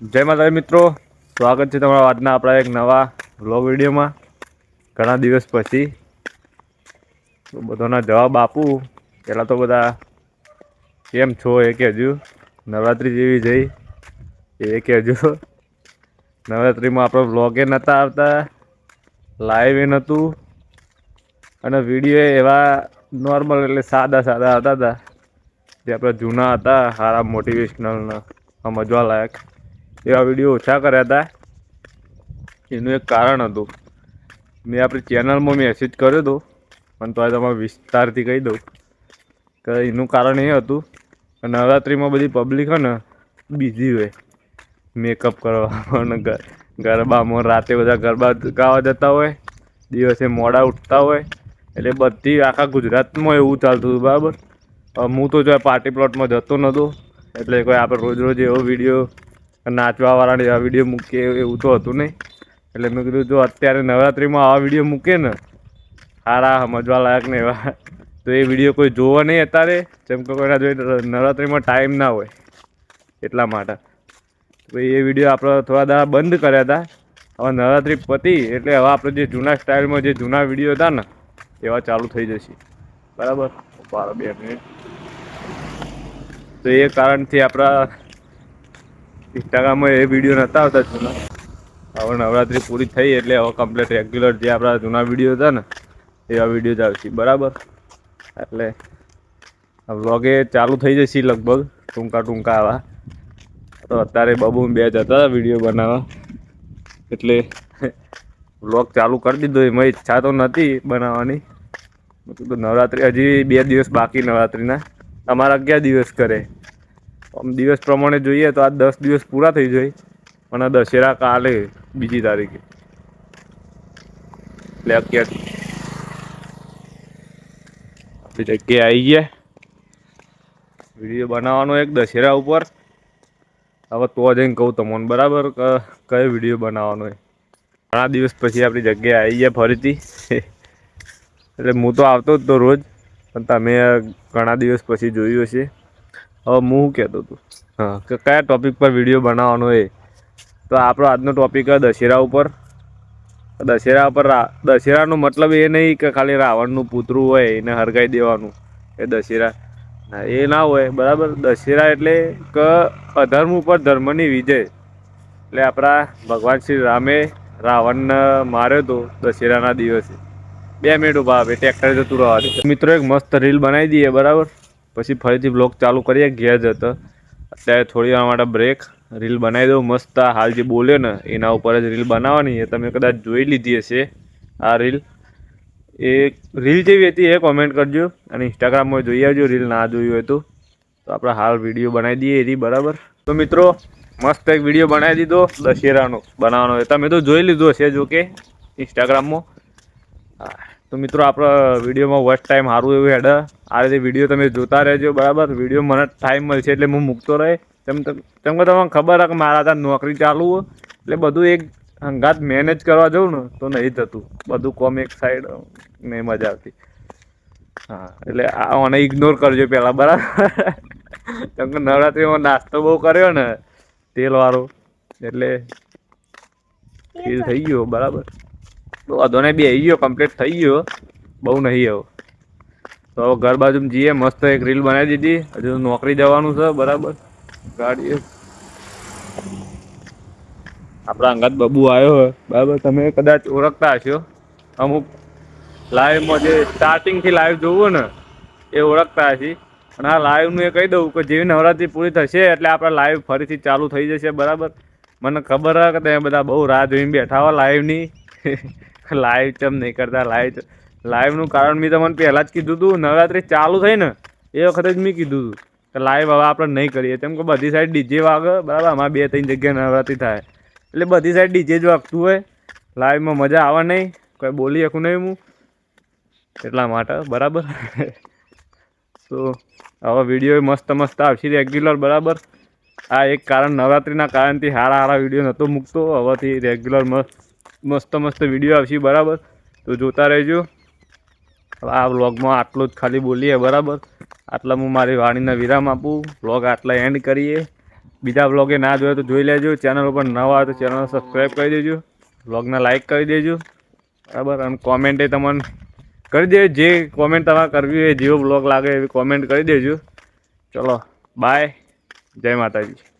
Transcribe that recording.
જય માતાજી મિત્રો. સ્વાગત છે તમારા આજના આપણા એક નવા વ્લોગ વિડીયોમાં. ઘણા દિવસ પછી. બધાના જવાબ આપું. પહેલાં તો બધા કેમ છો એ કહેજો. નવરાત્રિ જેવી જઈ. એ કહેજો. નવરાત્રિમાં આપણો વ્લોગે નહોતા આવતા. લાઈવ એ નહોતું અને વીડિયો એવા નોર્મલ એટલે સાદા સાદા હતા હતા જે આપણા જૂના હતા, સારા મોટિવેશનલ સમજવા લાયક. એવા વીડિયો ઓછા કર્યા હતા. એનું એક કારણ હતું. મેં આપણી ચેનલમાં મેસેજ કર્યો હતો. પણ તો તમારે વિસ્તારથી કહી દઉં. કે એનું કારણ એ હતું કે નવરાત્રિમાં બધી પબ્લિક હોય ને બિઝી હોય. મેકઅપ કરવામાં ગરબામાં રાતે બધા ગરબા ગાવા જતા હોય. દિવસે મોડા ઉઠતા હોય. એટલે બધી આખા ગુજરાતમાં એવું ચાલતું હતું, બરાબર? હું તો જો પાર્ટી પ્લોટમાં જતો નહોતો એટલે કોઈ આપણે રોજ રોજ એવો વીડિયો નાચવાવાળાને આ વીડિયો મૂકીએ એવું તો હતું નહીં. એટલે મેં કીધું જો અત્યારે નવરાત્રિમાં આવા વીડિયો મૂકે ને સારા સમજવા લાયક ને એવા. તો એ વીડિયો કોઈ જોવા નહીં અત્યારે જેમ કે કોઈના જોઈ નવરાત્રિમાં ટાઈમ ના હોય એટલા માટે. તો એ વીડિયો આપણે થોડા દાડા બંધ કર્યા હતા. હવે નવરાત્રિ પતી એટલે હવે આપણે જે જૂના સ્ટાઇલમાં જે જૂના વીડિયો હતા ને એવા ચાલુ થઈ જશે. બરાબર? બાર બે મિનિટ. તો એ કારણથી આપણા ઇન્સ્ટાગ્રામમાં એ વીડિયો નહોતા આવતા જૂના. હવે નવરાત્રિ પૂરી થઈ એટલે હવે કમ્પ્લીટ રેગ્યુલર જે આપણા જૂના વીડિયો હતા ને, એવા વીડિયો જ આવશે. બરાબર? એટલે વ્લોગે ચાલુ થઈ જશે લગભગ, ટૂંકા ટૂંકા આવા. તો અત્યારે બબુ બે જતા હતા વીડિયો બનાવવા. એટલે વ્લોગ ચાલુ કરી દીધો. એમાં ઈચ્છા તો નથી બનાવવાની. નવરાત્રિ હજી બે દિવસ બાકી નવરાત્રિના. તમારા અગિયાર દિવસ કરે? આમ દિવસ પ્રમાણે જોઈએ તો આ દસ દિવસ પૂરા થઈ જાય. અને દશેરા કાલે બીજી તારીખે. એટલે અત્યાર આપણી જગ્યાએ આવી ગયા. વીડિયો બનાવવાનો એક દશેરા ઉપર. હવે તો જઈને કહું તમને, બરાબર? કયો વીડિયો બનાવવાનો હોય ઘણા દિવસ પછી આપણી જગ્યાએ આવી ગયા ફરીથી. એટલે હું તો આવતો જ તો રોજ. પણ તમે ઘણા દિવસ પછી જોયું હશે. હવે હું શું કહેતો હતો? હા. કે કયા ટૉપિક પર વીડિયો બનાવવાનો એ? તો આપણો આજનો ટોપિક દશેરા ઉપર. દશેરા ઉપર રા- દશેરાનો મતલબ એ નહીં કે ખાલી રાવણનું પૂતરું હોય એને હરગાઈ દેવાનું એ દશેરા. ના એ ના હોય બરાબર? દશેરા એટલે કે અધર્મ ઉપર ધર્મની વિજય. એટલે આપણા ભગવાન શ્રી રામે રાવણને માર્યો હતો દશેરાના દિવસે. બે મિનિટ ઊભા હવે ટ્રેક્ટર જતું રહેવા દે. મિત્રો એક મસ્ત રીલ બનાવી દઈએ બરાબર? પછી ફરીથી બ્લોગ ચાલુ કરીએ ઘેર જતો અત્યારે થોડી વાર માટે બ્રેક રીલ બનાવી દઉં. મસ્ત હાલ જે બોલ્યો ને એના ઉપર જ રીલ બનાવવાની. એ તમે કદાચ જોઈ લીધી હશે આ રીલ એ રીલ જેવી હતી એ કોમેન્ટ કરજો. અને ઇન્સ્ટાગ્રામમાં જોઈ આવજો રીલ ના જોયું હોય તો. તો આપણે હાલ વીડિયો બનાવી દઈએ એની બરાબર? તો મિત્રો મસ્ત એક વીડિયો બનાવી દીધો દશેરાનો બનાવવાનો. તમે તો જોઈ લીધો હશે જો કે ઇન્સ્ટાગ્રામમાં હા, તો મિત્રો આપણા વિડીયોમાં વોચ ટાઈમ સારું એવું હેડ. આ રીતે વીડિયો તમે જોતા રહેજો બરાબર? વીડિયો મને ટાઈમ મળશે એટલે હું મૂકતો રહે. તેમ તેમ કે તમને ખબર કે મારા ત્યાં નોકરી ચાલુ હોય એટલે બધું એક હંગાત મેનેજ કરવા જવું ને તો નહીં થતું. બધું કોમ એક સાઈડ નહીં મજા આવતી. હા એટલે આને ઇગ્નોર કરજો પહેલાં બરાબર? કેમ કે નવરાત્રિમાં નાસ્તો બહુ કર્યો ને તેલવાળો. એટલે ફીલ થઈ ગયો બરાબર? તો બી આવી ગયો કમ્પ્લીટ થઈ ગયો. બહુ નહીં હવે તો હવે ઘર બાજુ જઈએ, મસ્ત એક રીલ બનાવી દીધી. હજુ નોકરી જવાનું છે, બરાબર. ગાડી આપણા અંગત બબુ આવ્યો હોય. બરાબર, તમે કદાચ ઓળખતા હશો. અમુક લાઈવમાં જે સ્ટાર્ટિંગથી લાઈવ જોવું ને, એ ઓળખતા હશે. અને આ લાઈવનું એ કહી દઉં કે જેવી નવરાત્રિ પૂરી થશે, એટલે આપણે લાઈવ ફરીથી ચાલુ થઈ જશે, બરાબર. મને ખબર કે તમે બધા બહુ રાહ જોઈને બેઠા હો લાઈવની લાઈવ ચમ નહીં કરતા? લાઈવ લાઈવનું કારણ મેં તમને પહેલાં જ કીધું હતું નવરાત્રિ ચાલુ થઈ ને, એ વખતે જ મેં કીધું હતું કે લાઈવ હવે આપણે નહીં કરીએ. તેમ કે બધી સાઈડ ડીજે વાગે, બરાબર? અમારે બે ત્રણ જગ્યાએ નવરાત્રિ થાય. એટલે બધી સાઈડ ડીજે જ વાગતું હોય. લાઈવમાં મજા આવે નહીં. કોઈ બોલી શકું નહીં હું. એટલા માટે, બરાબર? તો હવે વીડિયો મસ્ત મસ્ત આવશે રેગ્યુલર બરાબર? આ એક કારણ નવરાત્રિના કારણથી સારા સારા વીડિયો નહોતો મૂકતો. હવેથી રેગ્યુલર મસ્ત મસ્ત મસ્ત વીડિયો આવશે, બરાબર? તો જોતા રહેજો. આ વ્લોગમાં આટલું જ ખાલી બોલીએ, બરાબર? આટલા હું મારી વાણીને વિરામ આપું. વ્લોગ આટલા એન્ડ કરીએ. બીજા બ્લોગે ના જોયો તો જોઈ લેજો. ચેનલ ઉપર નવા હોય તો ચેનલ સબસ્ક્રાઈબ કરી દેજો. બ્લોગને લાઇક કરી દેજો. બરાબર? અને કોમેન્ટે તમને કરી દેજો. જે કોમેન્ટ તમારે કરવી હોય, જેવો બ્લોગ લાગે એવી કોમેન્ટ કરી દેજો. ચલો બાય જય માતાજી.